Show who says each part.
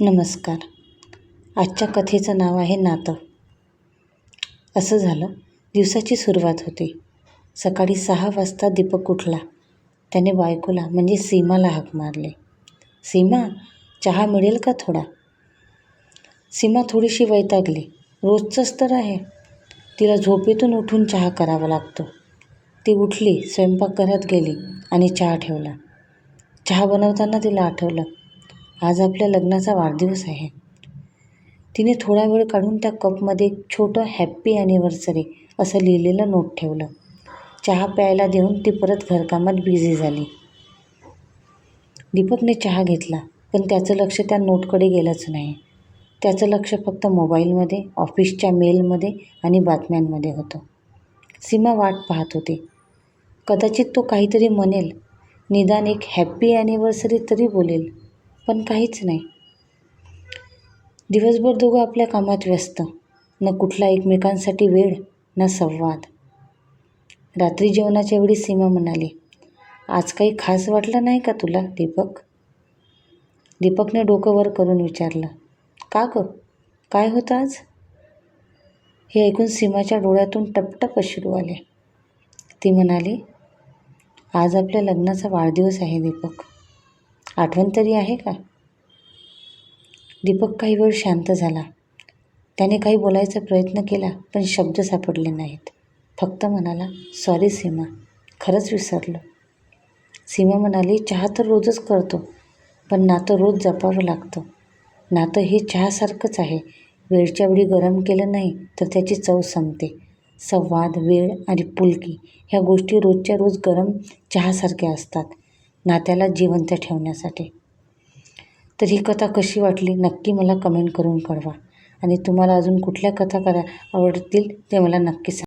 Speaker 1: नमस्कार. आजच्या कथेचं नाव आहे नातं. असं झालं दिवसाची सुरुवात होती. सकाळी सहा वाजता दीपक उठला. त्याने बायकोला म्हणजे सीमाला हाक मारले. सीमा चहा मिळेल का थोडा? सीमा थोडीशी वैतागली. रोजचंच तर आहे. तिला झोपेतून उठून चहा करावा लागतो. ती उठली स्वयंपाकघरात गेली आणि चहा ठेवला. चहा बनवताना तिला आठवलं आज आपल्या लग्नाचा वाढदिवस आहे. तिने थोडा वेळ काढून त्या कपमध्ये एक छोटं हॅप्पी ॲनिव्हर्सरी असं लिहिलेलं नोट ठेवलं. चहा प्यायला देऊन ती परत घरकामात बिझी झाली. दीपकने चहा घेतला पण त्याचं लक्ष त्या नोटकडे गेलंच नाही. त्याचं लक्ष फक्त मोबाईलमध्ये ऑफिसच्या मेलमध्ये आणि बातम्यांमध्ये होतं. सीमा वाट पाहत होती. कदाचित तो काहीतरी म्हणेल निदान एक हॅप्पी ॲनिव्हर्सरी तरी बोलेल. पण काहीच नाही. दिवसभर दोघं आपल्या कामात व्यस्त. न कुठला एकमेकांसाठी वेळ ना संवाद. रात्री जेवणाच्या वेळी सीमा म्हणाली आज काही खास वाटलं नाही का तुला दीपक? दीपकने डोकं वर करून विचारलं का ग? काय होतं आज? हे ऐकून सीमाच्या डोळ्यातून टपटप अश्रू आले. ती म्हणाली आज आपल्या लग्नाचा वाढदिवस आहे दीपक. आठवण तरी आहे का? दीपक काही वेळ शांत झाला. त्याने काही बोलायचा प्रयत्न केला पण शब्द सापडले नाहीत. फक्त म्हणाला सॉरी सीमा. खरंच विसरलो. सीमा म्हणाली चहा तर रोजच करतो पण नातं रोज जपावं लागतं. नातं हे चहासारखंच आहे. वेळच्या वेळी गरम केलं नाही तर त्याची चव संपते. संवाद वेळ आणि पुलकी ह्या गोष्टी रोजच्या रोज गरम चहासारख्या असतात. नात्याला जिवंत ठेवण्यासाठी. तर ही कथा कशी वाटली नक्की मला कमेंट करून कळवा. आणि तुम्हाला अजून कुठल्या कथा करा आवडतील ते मला नक्की सांगा.